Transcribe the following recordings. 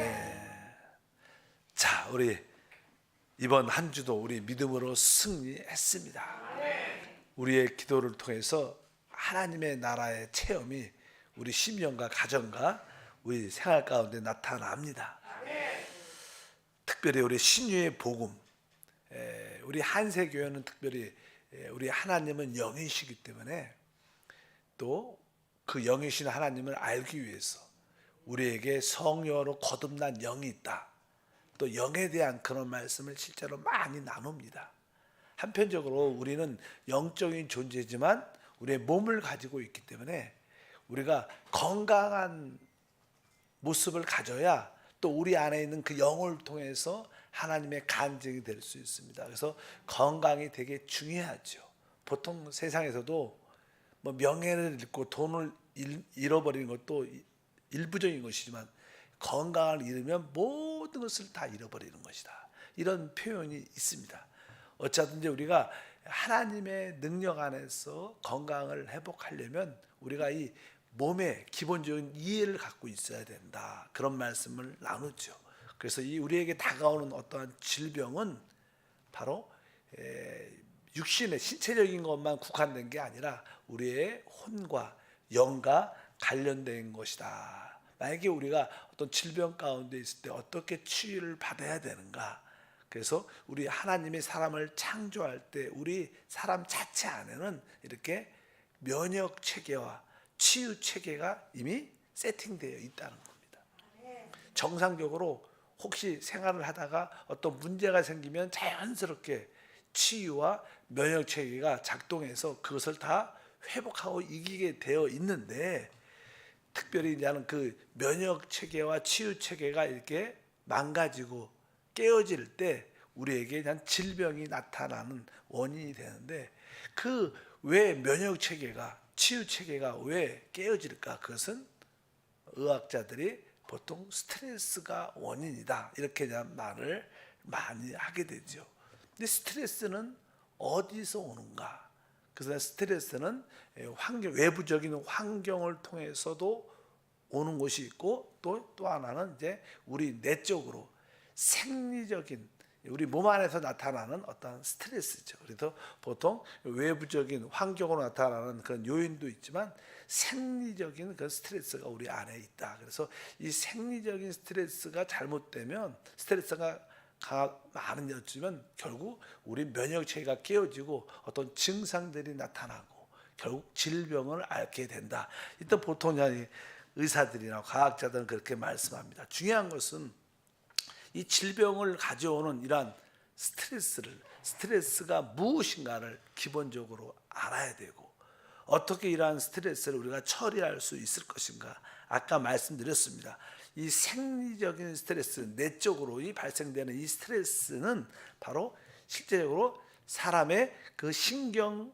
아멘. 자, 우리 이번 한 주도 우리 믿음으로 승리했습니다. 우리의 기도를 통해서 하나님의 나라의 체험이 우리 심령과 가정과 우리 생활 가운데 나타납니다. 특별히 우리 신유의 복음, 에, 우리 한세 교회는 특별히 에, 우리 하나님은 영이시기 때문에 또 그 영이신 하나님을 알기 위해서 우리에게 성령으로 거듭난 영이 있다. 또 영에 대한 그런 말씀을 실제로 많이 나눕니다. 한편적으로 우리는 영적인 존재지만 우리의 몸을 가지고 있기 때문에 우리가 건강한 모습을 가져야 또 우리 안에 있는 그 영을 통해서 하나님의 간증이 될 수 있습니다. 그래서 건강이 되게 중요하죠. 보통 세상에서도 뭐 명예를 잃고 돈을 잃- 잃어버리는 것도 일부적인 것이지만 건강을 잃으면 모든 것을 다 잃어버리는 것이다. 이런 표현이 있습니다. 어쨌든지 우리가 하나님의 능력 안에서 건강을 회복하려면 우리가 이 몸의 기본적인 이해를 갖고 있어야 된다. 그런 말씀을 나누죠. 그래서 이 우리에게 다가오는 어떠한 질병은 바로 에, 육신의 신체적인 것만 국한된 게 아니라 우리의 혼과 영과 관련된 것이다. 만약에 우리가 어떤 질병 가운데 있을 때 어떻게 치유를 받아야 되는가? 그래서 우리 하나님이 사람을 창조할 때 우리 사람 자체 안에는 이렇게 면역 체계와 치유 체계가 이미 세팅되어 있다는 겁니다. 정상적으로 혹시 생활을 하다가 어떤 문제가 생기면 자연스럽게 치유와 면역 체계가 작동해서 그것을 다 회복하고 이기게 되어 있는데 특별히 이제는 그 면역 체계와 치유 체계가 이렇게 망가지고 깨어질 때 우리에게 그냥 질병이 나타나는 원인이 되는데 그 왜 면역 체계가 치유 체계가 왜 깨어질까? 그것은 의학자들이 보통 스트레스가 원인이다 이렇게 대한 말을 많이 하게 되죠. 근데 스트레스는 어디서 오는가? 그래서 스트레스는 환경 외부적인 환경을 통해서도 오는 것이 있고 또 또 하나는 이제 우리 내적으로 생리적인 우리 몸 안에서 나타나는 어떤 스트레스죠. 그래서 보통 외부적인 환경으로 나타나는 그런 요인도 있지만 생리적인 그 스트레스가 우리 안에 있다. 그래서 이 생리적인 스트레스가 잘못되면 스트레스가 가 많은 여지면 결국 우리 면역 체계가 깨어지고 어떤 증상들이 나타나고 결국 질병을 앓게 된다. 이때 보통 이 의사들이나 과학자들은 그렇게 말씀합니다. 중요한 것은 이 질병을 가져오는 이러한 스트레스를 스트레스가 무엇인가를 기본적으로 알아야 되고 어떻게 이러한 스트레스를 우리가 처리할 수 있을 것인가 아까 말씀드렸습니다. 이 생리적인 스트레스 내적으로 이 발생되는 이 스트레스는 바로 실제적으로 사람의 그 신경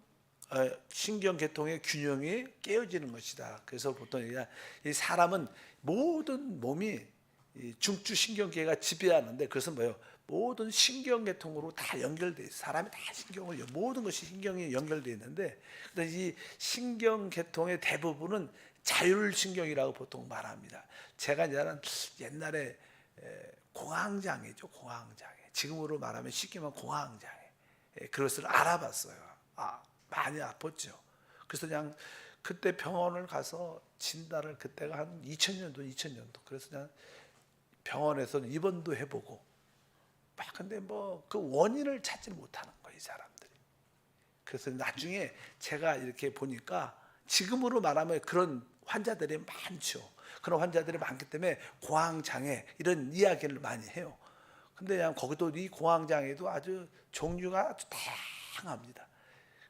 어, 신경 계통의 균형이 깨어지는 것이다. 그래서 보통 이 사람은 모든 몸이 이 중추 신경계가 지배하는데 그것은 뭐예요? 모든 신경계통으로 다 연결돼 있어요. 사람이 다 신경을 모든 것이 신경이 연결돼 있는데 근데 이 신경계통의 대부분은 자율신경이라고 보통 말합니다. 제가 이제는 옛날에 에, 공황장애죠, 공황장애. 지금으로 말하면 쉽게 말하면 공황장애. 예, 그것을 알아봤어요. 아, 많이 아팠죠. 그래서 그냥 그때 병원을 가서 진단을 그때가 한 2000년도, 2000년도. 그래서 그냥 병원에서 입원도 해보고 막 근데 뭐 그 원인을 찾지 못하는 거예요, 이 사람들이. 그래서 나중에 제가 이렇게 보니까 지금으로 말하면 그런 환자들이 많죠. 그런 환자들이 많기 때문에 공황장애 이런 이야기를 많이 해요. 근데 그냥 거기도 이 공황장애도 아주 종류가 아주 다양합니다.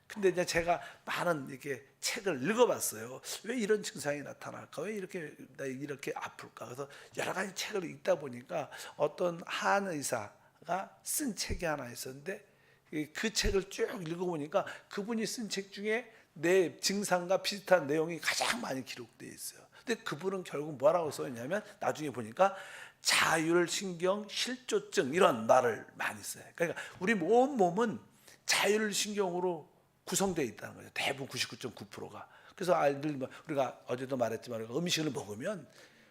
근데 이제 제가 많은 이렇게 책을 읽어봤어요. 왜 이런 증상이 나타날까? 왜 이렇게 나 이렇게 아플까? 그래서 여러 가지 책을 읽다 보니까 어떤 한 의사가 쓴 책이 하나 있었는데 이그 책을 쭉 읽어보니까 그분이 쓴 책 중에 내 증상과 비슷한 내용이 가장 많이 기록되어 있어요. 근데 그분은 결국 뭐라고 써있냐면 나중에 보니까 자율신경 실조증 이런 말을 많이 써요. 그러니까 우리 온 몸은 자율신경으로 구성되어 있다는 거죠. 대부분 99.9%가. 그래서 아이들 뭐 우리가 어제도 말했지만 우리가 음식을 먹으면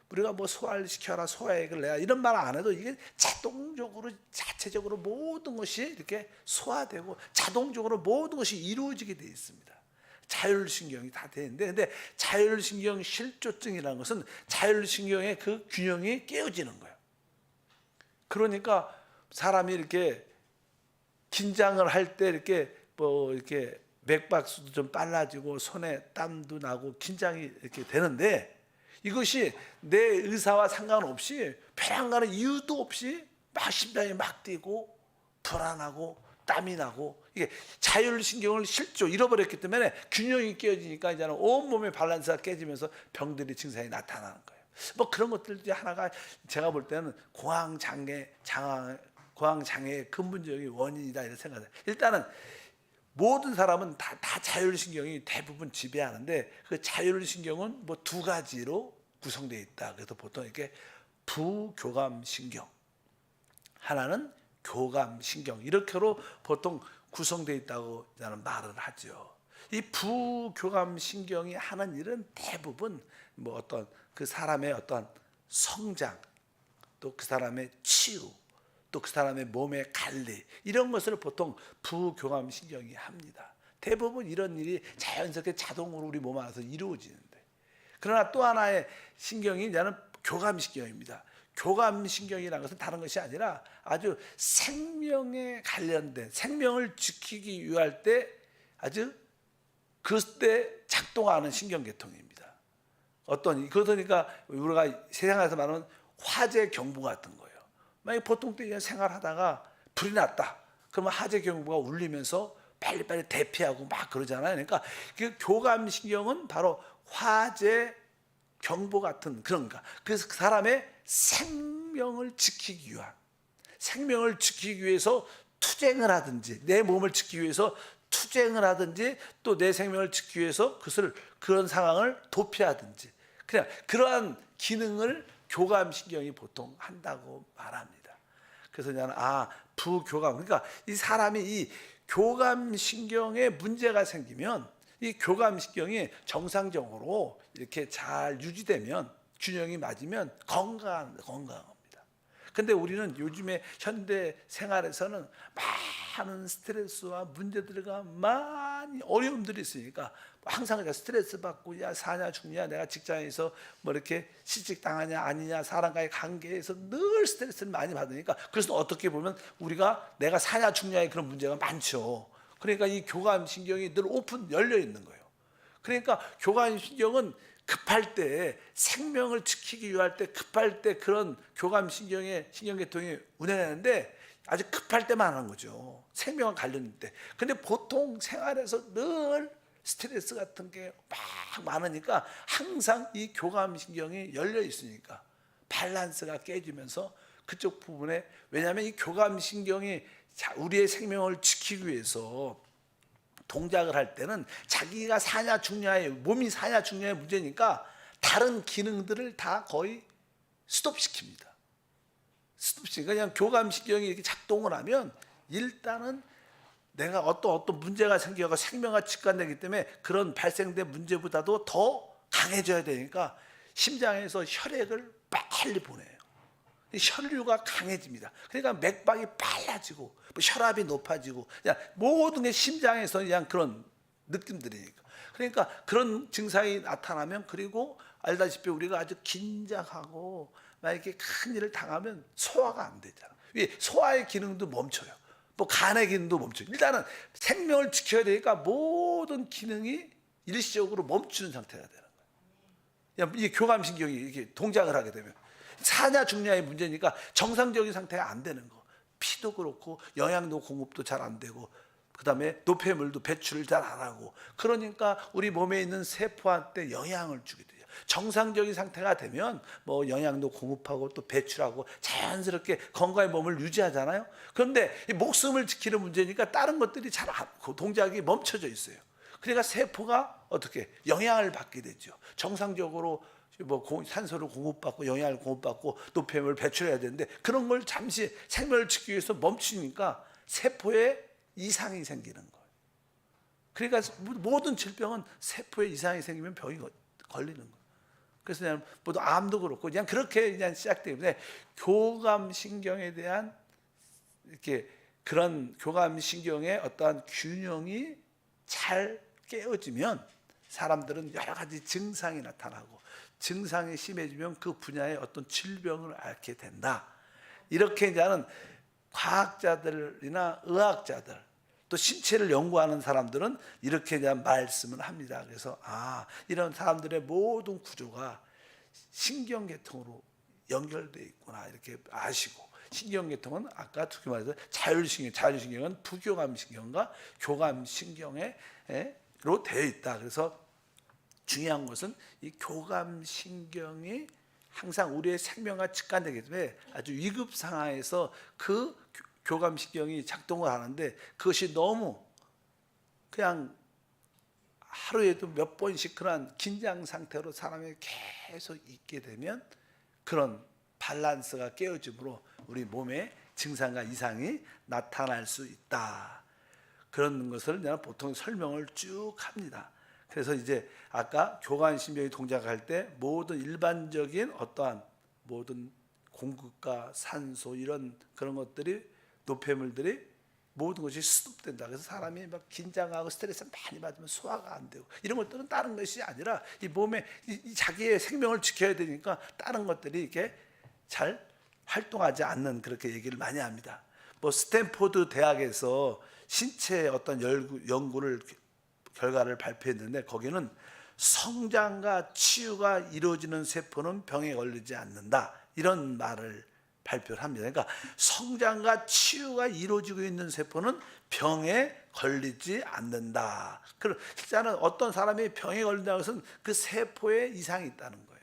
우리가 뭐 소화를 시켜라 소화액을 내야 이런 말 안 해도 이게 자동적으로 자체적으로 모든 것이 이렇게 소화되고 자동적으로 모든 것이 이루어지게 돼 있습니다. 자율신경이 다 되는데 근데 자율신경 실조증이라는 것은 자율신경의 그 균형이 깨어지는 거예요. 그러니까 사람이 이렇게 긴장을 할 때 이렇게 뭐 이렇게 맥박수도 좀 빨라지고 손에 땀도 나고 긴장이 이렇게 되는데 이것이 내 의사와 상관없이 벼랑 가는 이유도 없이 막 심장이 막 뛰고 불안하고 땀이 나고 이게 자율신경을 실조 잃어버렸기 때문에 균형이 깨어지니까 이제는 온 몸의 밸런스가 깨지면서 병들이 증상이 나타나는 거예요. 뭐 그런 것들 중에 하나가 제가 볼 때는 공황 장애, 장황, 공황 장애의 근본적인 원인이다 이런 생각을. 일단은 모든 사람은 다, 다 자율신경이 대부분 지배하는데 그 자율신경은 뭐 두 가지로 구성되어 있다. 그래서 보통 이렇게 부교감신경 하나는 교감 신경 이렇게로 보통 구성되어 있다고 저는 말을 하죠. 이 부교감 신경이 하는 일은 대부분 뭐 어떤 그 사람의 어떤 성장 또 그 사람의 치유 또 그 사람의 몸의 관리 이런 것을 보통 부교감 신경이 합니다. 대부분 이런 일이 자연스럽게 자동으로 우리 몸 안에서 이루어지는데 그러나 또 하나의 신경이 이제는 교감 신경입니다. 교감 신경이라는 것은 다른 것이 아니라 아주 생명에 관련된 생명을 지키기 위할 때 아주 그때 작동하는 신경계통입니다. 어떤 그러니까 우리가 세상에서 말하는 화재 경보 같은 거예요. 만약 보통 때 그냥 생활하다가 불이 났다. 그러면 화재 경보가 울리면서 빨리빨리 대피하고 막 그러잖아요. 그러니까 그 교감 신경은 바로 화재 경보 같은 그런가. 그래서 그 사람의 생명을 지키기 위한 생명을 지키기 위해서 투쟁을 하든지 내 몸을 지키기 위해서 투쟁을 하든지 또 내 생명을 지키기 위해서 그것을 그런 상황을 도피하든지 그냥 그러한 기능을 교감 신경이 보통 한다고 말합니다. 그래서 나는 아 부교감 그러니까 이 사람이 이 교감 신경에 문제가 생기면 이 교감 신경이 정상적으로 이렇게 잘 유지되면 균형이 맞으면 건강한 건강합니다. 근데 우리는 요즘에 현대 생활에서는 많은 스트레스와 문제들과 많이 어려움들이 있으니까 항상 스트레스 받고 야 사냐 죽냐 내가 직장에서 뭐 이렇게 시직 당하냐 아니냐 사람과의 관계에서 늘 스트레스를 많이 받으니까 그래서 어떻게 보면 우리가 내가 사냐 죽냐의 그런 문제가 많죠. 그러니까 이 교감 신경이 늘 오픈 열려 있는 거예요. 그러니까 교감 신경은 급할 때 생명을 지키기 위할 때 급할 때 그런 교감 신경의 신경계통이 운행하는데 아주 급할 때만 하는 거죠. 생명과 관련 때. 근데 보통 생활에서 늘 스트레스 같은 게 막 많으니까 항상 이 교감 신경이 열려 있으니까 밸런스가 깨지면서 그쪽 부분에 왜냐하면 이 교감 신경이 자- 우리의 생명을 지키기 위해서 동작을 할 때는 자기가 사냐 죽냐의 몸이 사냐 죽냐의 문제니까 다른 기능들을 다 거의 스톱시킵니다. 스톱시키니까 그냥 교감 신경이 이렇게 작동을 하면 일단은 내가 어떤 어떤 문제가 생겨가 생명과 직관되기 때문에 그런 발생된 문제보다도 더 강해져야 되니까 심장에서 혈액을 빨리 보내요. 이 혈류가 강해집니다. 그러니까 맥박이 빨라지고 뭐 혈압이 높아지고 그냥 모든 게 심장에서 그냥 그런 느낌들이니까. 그러니까 그런 증상이 나타나면 그리고 알다시피 우리가 아주 긴장하고 만약에 큰 일을 당하면 소화가 안 되잖아. 왜 소화의 기능도 멈춰요. 뭐 간의 기능도 멈춰요. 일단은 생명을 지켜야 되니까 모든 기능이 일시적으로 멈추는 상태가 되는 거예요. 이 교감신경이 이렇게 동작을 하게 되면 사냐 죽냐의 문제니까 정상적인 상태가 안 되는 거. 피도 그렇고 영양도 공급도 잘 안 되고 그다음에 노폐물도 배출을 잘 안 하고 그러니까 우리 몸에 있는 세포한테 영향을 주게 돼요. 정상적인 상태가 되면 뭐 영양도 공급하고 또 배출하고 자연스럽게 건강의 몸을 유지하잖아요. 그런데 이 목숨을 지키는 문제니까 다른 것들이 잘 안- 그 동작이 멈춰져 있어요. 그러니까 세포가 어떻게 영향을 받게 되죠. 정상적으로 뭐 공- 산소를 공급받고 영양을 공급받고 노폐물 배출해야 되는데 그런 걸 잠시 생명을 지키기 위해서 멈추니까 세포에 이상이 생기는 거예요. 그러니까 모든 질병은 세포에 이상이 생기면 병이 거- 걸리는 거예요. 그래서 그냥 모두 암도 그렇고 그냥 그렇게 그냥 때문에 교감 신경에 대한 이렇게 그런 교감 신경의 어떠한 균형이 잘 깨어지면 사람들은 여러 가지 증상이 나타나고 증상이 심해지면 그 분야의 어떤 질병을 앓게 된다. 이렇게 이제는 과학자들이나 의학자들 또 신체를 연구하는 사람들은 이렇게 대한 말씀을 합니다. 그래서 아 이런 사람들의 모든 구조가 신경계통으로 연결돼 있구나 이렇게 아시고 신경계통은 아까 두개 말해서 자율신경, 자율신경은 부교감신경과 교감신경에 로 되어 있다. 그래서 중요한 것은 이 교감 신경이 항상 우리의 생명과 직관되기 때문에 아주 위급 상황에서 그 교- 교감 신경이 작동을 하는데 그것이 너무 그냥 하루에도 몇 번씩 그런 긴장 상태로 사람이 계속 있게 되면 그런 밸런스가 깨어짐으로 우리 몸에 증상과 이상이 나타날 수 있다. 그런 것을 내가 보통 설명을 쭉 합니다. 그래서 이제 아까 교관신경이 동작할 때 모든 일반적인 어떠한 모든 공급과 산소 이런 그런 것들이 노폐물들이 모든 것이 수습된다. 그래서 사람이 막 긴장하고 스트레스 많이 받으면 소화가 안 되고 이런 것들은 다른 것이 아니라 이 몸에 이, 이 자기의 생명을 지켜야 되니까 다른 것들이 이렇게 잘 활동하지 않는 그렇게 얘기를 많이 합니다. 뭐 스탠포드 대학에서 신체 어떤 연구, 연구를 결과를 발표했는데 거기는 성장과 치유가 이루어지는 세포는 병에 걸리지 않는다 이런 말을 발표를 합니다. 그러니까 성장과 치유가 이루어지고 있는 세포는 병에 걸리지 않는다. 그럼 실제는 어떤 사람이 병에 걸린다는 것은 그 세포에 이상이 있다는 거예요.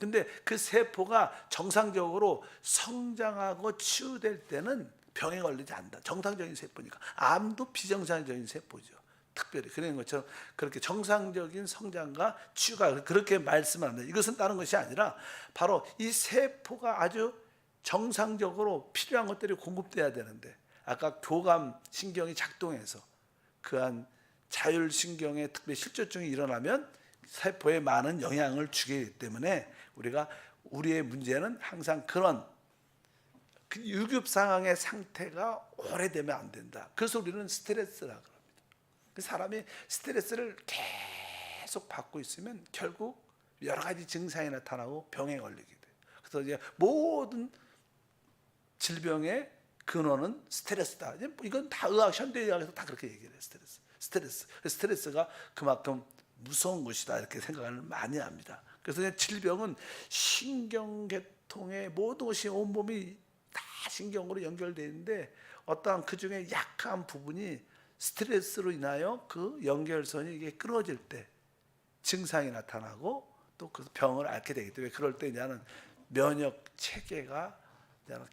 근데 그 세포가 정상적으로 성장하고 치유될 때는 병에 걸리지 않는다. 정상적인 세포니까. 암도 비정상적인 세포죠. 특별히 그런 것처럼 그렇게 정상적인 성장과 치유가 그렇게 말씀합니다. 이것은 다른 것이 아니라 바로 이 세포가 아주 정상적으로 필요한 것들이 공급돼야 되는데 아까 교감 신경이 작동해서 그한 자율 신경의 특별히 실조증이 일어나면 세포에 많은 영향을 주기 때문에 우리가 우리의 문제는 항상 그런 그 유급 상황의 상태가 오래되면 안 된다. 그래서 우리는 스트레스라 그럽니다. 그 사람이 스트레스를 계속 받고 있으면 결국 여러 가지 증상이 나타나고 병에 걸리게 돼요. 그래서 이제 모든 질병의 근원은 스트레스다. 뭐 이건 다 의학 현대의학에서 다 그렇게 얘기를 해요. 스트레스. 스트레스. 스트레스가 그만큼 무서운 것이다 이렇게 생각을 많이 합니다. 그래서 질병은 신경계통의 모든 것이 온 몸이 다 신경으로 연결되어 있는데 어떠한 그 중에 약한 부분이 스트레스로 인하여 그 연결선이 이게 끊어질 때 증상이 나타나고 또 그 병을 앓게 되기 때문에 그럴 때 이제는 면역 체계가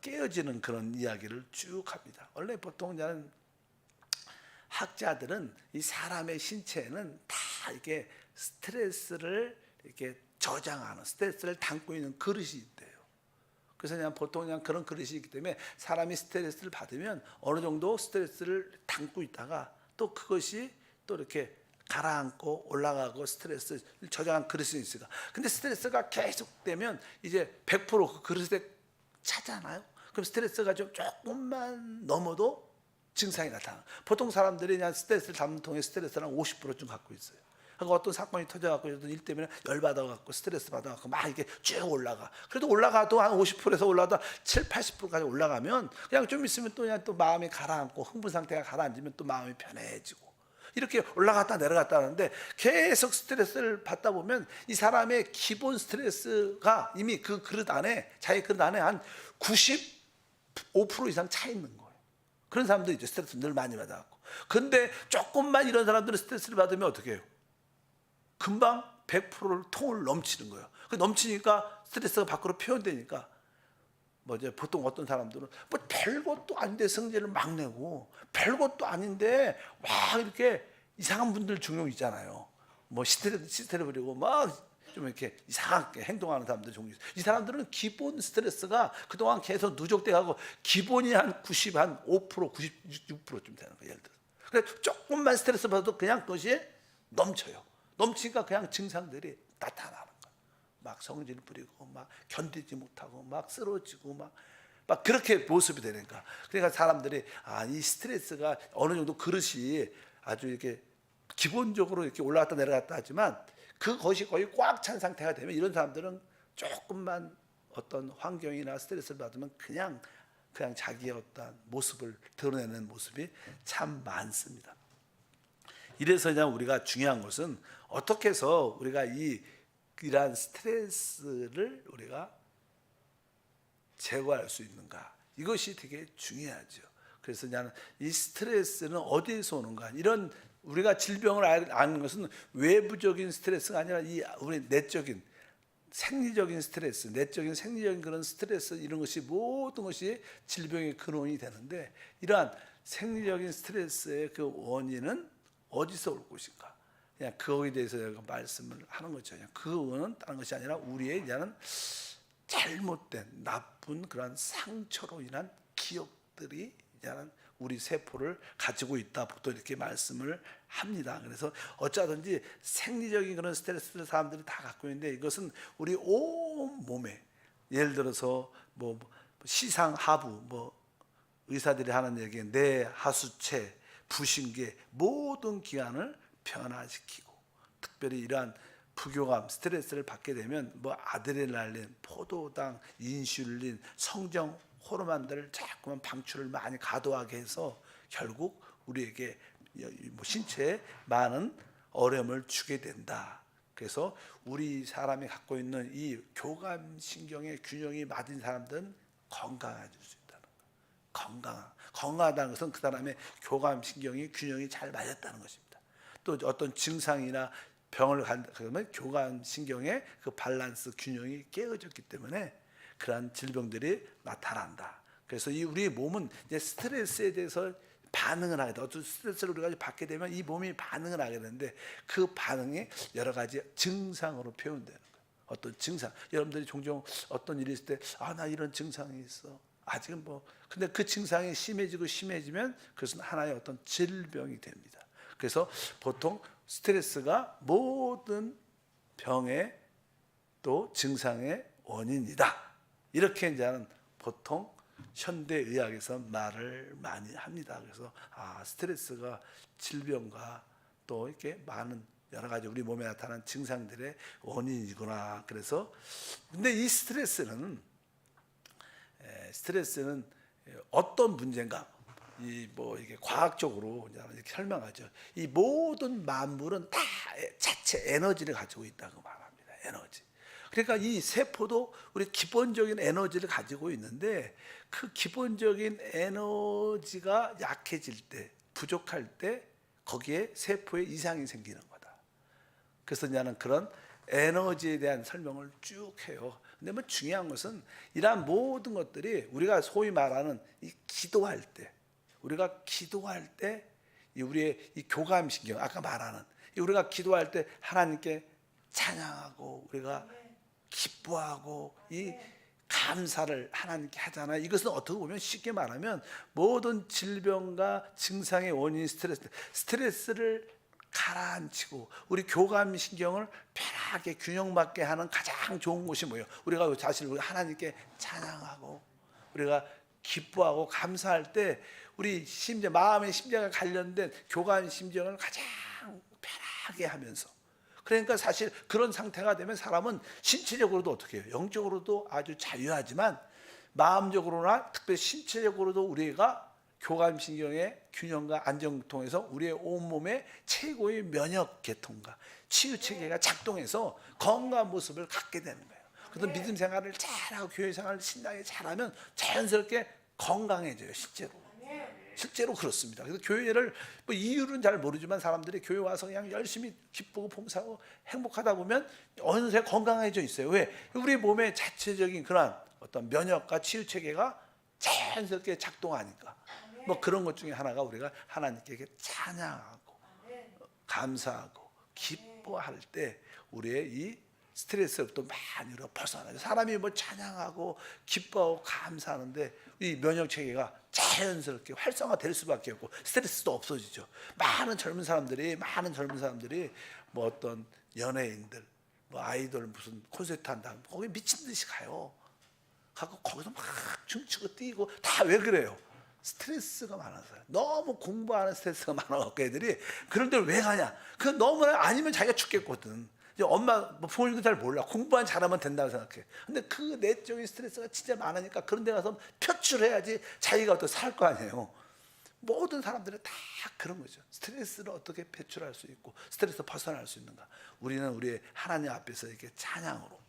깨어지는 그런 이야기를 쭉 합니다. 원래 보통 이제는 학자들은 이 사람의 신체에는 다 이게 스트레스를 이렇게 저장하는 스트레스를 담고 있는 그릇이 있대요. 그래서 그냥 보통 그냥 그런 그릇이 있기 때문에 사람이 스트레스를 받으면 어느 정도 스트레스를 담고 있다가 또 그것이 또 이렇게 가라앉고 올라가고 스트레스 저장한 그릇이 있으니까. 근데 스트레스가 계속되면 이제 100%그 그릇에 차잖아요. 그럼 스트레스가 좀 조금만 넘어도 증상이 나타나. 보통 사람들이 그냥 스트레스를 담는 통에 스트레스를 한 50%좀 갖고 있어요. 그러니까 어떤 사건이 터져갖고 어떤 일 때문에 열 받아갖고 스트레스 받아갖고 막 이렇게 쭉 올라가. 그래도 올라가도 한 50%에서 올라다 7, 80%까지 올라가면 그냥 좀 있으면 또 그냥 또 마음이 가라앉고 흥분 상태가 가라앉으면 또 마음이 편해지고 이렇게 올라갔다 내려갔다 하는데 계속 스트레스를 받다 보면 이 사람의 기본 스트레스가 이미 그 그릇 안에 자기 그릇 안에 한 95% 이상 차 있는 거예요. 그런 사람도 이제 스트레스 늘 많이 받아갖고. 근데 조금만 이런 사람들은 스트레스를 받으면 어떻게 해요? 금방 100%를 통을 넘치는 거예요. 그 넘치니까 스트레스가 밖으로 표현되니까 뭐 이제 보통 어떤 사람들은 뭐 별것도 아닌데 성질을 막 내고 별것도 아닌데 막 이렇게 이상한 분들 종종 있잖아요. 뭐 시스테를 시스테를 부리고 막 좀 이렇게 이상하게 행동하는 사람들 종류 있어요. 이 사람들은 기본 스트레스가 그동안 계속 누적돼 가고 기본이 한 90, 한 5%, 96%쯤 되는 거예요. 예를 들어. 그래 조금만 스트레스 받아도 그냥 그것이 넘쳐요. 넘치니까 그냥 증상들이 나타나는 거예요. 막 성질 부리고 막 견디지 못하고 막 쓰러지고 막 막 그렇게 모습이 되니까 그러니까 사람들이 아이 스트레스가 어느 정도 그릇이 아주 이렇게 기본적으로 이렇게 올라갔다 내려갔다 하지만 그것이 거의 꽉 찬 상태가 되면 이런 사람들은 조금만 어떤 환경이나 스트레스를 받으면 그냥 그냥 자기의 어떤 모습을 드러내는 모습이 참 많습니다. 이래서 그냥 우리가 중요한 것은 어떻게 해서 우리가 이 이러한 스트레스를 우리가 제거할 수 있는가 이것이 되게 중요하죠. 그래서 나는 이 스트레스는 어디에서 오는가 이런 우리가 질병을 알- 아는 것은 외부적인 스트레스가 아니라 이 우리 내적인 생리적인 스트레스, 내적인 생리적인 그런 스트레스 이런 것이 모든 것이 질병의 근원이 되는데 이러한 생리적인 스트레스의 그 원인은 어디서 올 것인가? 그냥 그거에 대해서 말씀을 하는 거죠. 그냥 그거는 다른 것이 아니라 우리의 이제는 잘못된 나쁜 그런 상처로 인한 기억들이 이제는 우리 세포를 가지고 있다 보통 이렇게 말씀을 합니다. 그래서 어쩌든지 생리적인 그런 스트레스를 사람들이 다 갖고 있는데 이것은 우리 온 몸에 예를 들어서 뭐 시상 하부 뭐 의사들이 하는 얘기 뇌 하수체 부신계 모든 기관을 변화시키고 특별히 이러한 부교감 스트레스를 받게 되면 뭐 아드레날린, 포도당, 인슐린, 성정 호르몬들을 자꾸만 방출을 많이 과도하게 해서 결국 우리에게 뭐 신체에 많은 어려움을 주게 된다. 그래서 우리 사람이 갖고 있는 이 교감 신경의 균형이 맞은 사람들은 건강해질 수 있다는 거. 건강 건강하다는 것은 그 사람의 교감 신경이 균형이 잘 맞았다는 것입니다. 또 어떤 증상이나 병을 간다 그러면 교감 신경의 그 밸런스 균형이 깨어졌기 때문에 그러한 질병들이 나타난다. 그래서 이 우리 몸은 이제 스트레스에 대해서 반응을 하게 돼. 어떤 스트레스를 우리가 받게 되면 이 몸이 반응을 하게 되는데 그 반응이 여러 가지 증상으로 표현되는 거예요. 어떤 증상. 여러분들이 종종 어떤 일이 있을 때 아 나 이런 증상이 있어. 아직은 뭐 근데 그 증상이 심해지고 심해지면 그것은 하나의 어떤 질병이 됩니다. 그래서 보통 스트레스가 모든 병의 또 증상의 원인이다. 이렇게 이제는 보통 현대 의학에서 말을 많이 합니다. 그래서 아 스트레스가 질병과 또 이렇게 많은 여러 가지 우리 몸에 나타나는 증상들의 원인이구나. 그래서 근데 이 스트레스는 에, 스트레스는 어떤 문제인가? 이 뭐 이게 과학적으로 이렇게 설명하죠. 이 모든 만물은 다 자체 에너지를 가지고 있다고 말합니다. 에너지. 그러니까 이 세포도 우리 기본적인 에너지를 가지고 있는데 그 기본적인 에너지가 약해질 때, 부족할 때 거기에 세포에 이상이 생기는 거다. 그래서 나는 그런 에너지에 대한 설명을 쭉 해요. 근데 뭐 중요한 것은 이러한 모든 것들이 우리가 소위 말하는 이 기도할 때, 우리가 기도할 때, 이 우리의 이 교감 신경, 아까 말하는 이 우리가 기도할 때 하나님께 찬양하고 우리가 기뻐하고 이 감사를 하나님께 하잖아요. 이것은 어떻게 보면 쉽게 말하면 모든 질병과 증상의 원인 스트레스, 스트레스를 가라앉히고 우리 교감 신경을 편하게 균형 맞게 하는 가장 좋은 것이 뭐예요? 우리가 자신을 우리 하나님께 찬양하고 우리가 기뻐하고 감사할 때 우리 심장 마음의 심장과 관련된 교감 심정을 가장 편하게 하면서 그러니까 사실 그런 상태가 되면 사람은 신체적으로도 어떻게 해요? 영적으로도 아주 자유하지만 마음적으로나 특별히 신체적으로도 우리가 교감 신경의 균형과 안정을 통해서 우리의 온몸의 최고의 면역 계통과 치유 체계가 작동해서 건강한 모습을 갖게 되는 거예요. 그래서 믿음 생활을 잘하고 교회 생활을 신나게 잘하면 자연스럽게 건강해져요, 실제로. 실제로 그렇습니다. 그래서 교회를 뭐 이유는 잘 모르지만 사람들이 교회 와서 그냥 열심히 기쁘고 봉사하고 행복하다 보면 어느새 건강해져 있어요. 왜? 우리 몸의 자체적인 그런 어떤 면역과 치유 체계가 자연스럽게 작동하니까. 뭐 그런 것 중에 하나가 우리가 하나님께 찬양하고 감사하고 기뻐할 때 우리의 이 스트레스부터 많이 벗어나요. 사람이 뭐 찬양하고 기뻐하고 감사하는데 이 면역 체계가 자연스럽게 활성화될 수밖에 없고 스트레스도 없어지죠. 많은 젊은 사람들이 많은 젊은 사람들이 뭐 어떤 연예인들 뭐 아이돌 무슨 콘서트 한다. 거기 미친 듯이 가요. 가고 거기서 막 춤추고 뛰고 다 왜 그래요? 스트레스가 많아서요. 너무 공부하는 스트레스가 많아갖고 애들이 그런 데를 왜 가냐? 그 너무 아니면 자기가 죽겠거든. 엄마 뭐 부모님도 잘 몰라. 공부만 잘하면 된다고 생각해. 근데 그 내적인 스트레스가 진짜 많으니까 그런 데 가서 표출해야지 자기가 또 살 거 아니에요. 모든 사람들은 다 그런 거죠. 스트레스를 어떻게 배출할 수 있고 스트레스 벗어날 수 있는가? 우리는 우리 하나님 앞에서 이렇게 찬양으로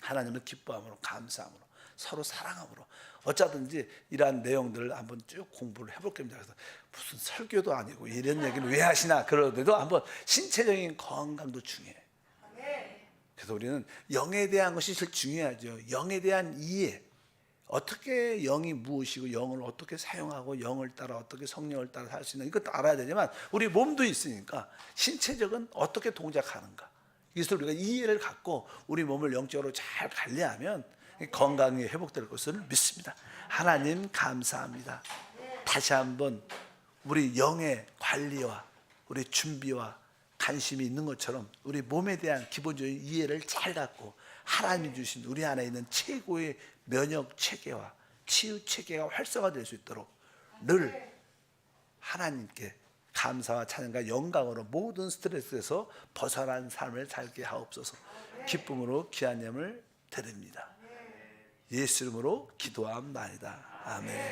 하나님을 기뻐함으로 감사함으로 서로 사랑함으로 어쩌든지 이러한 내용들을 한번 쭉 공부를 해볼 겁니다. 그래서 무슨 설교도 아니고 이런 얘기를 왜 하시나 그러더라도 한번 신체적인 건강도 중요해. 그래서 우리는 영에 대한 것이 제일 중요하죠. 영에 대한 이해. 어떻게 영이 무엇이고 영을 어떻게 사용하고 영을 따라 어떻게 성령을 따라 살 수 있는 이것도 알아야 되지만 우리 몸도 있으니까 신체적인 어떻게 동작하는가 이것을 우리가 이해를 갖고 우리 몸을 영적으로 잘 관리하면 건강이 회복될 것을 믿습니다. 하나님 감사합니다. 다시 한번 우리 영의 관리와 우리 준비와 관심이 있는 것처럼 우리 몸에 대한 기본적인 이해를 잘 갖고 하나님이 주신 우리 안에 있는 최고의 면역 체계와 치유 체계가 활성화될 수 있도록 늘 하나님께 감사와 찬양과 영광으로 모든 스트레스에서 벗어난 삶을 살게 하옵소서. 기쁨으로 귀한 예물 드립니다. 예수 이름으로 기도함나이다. 아멘.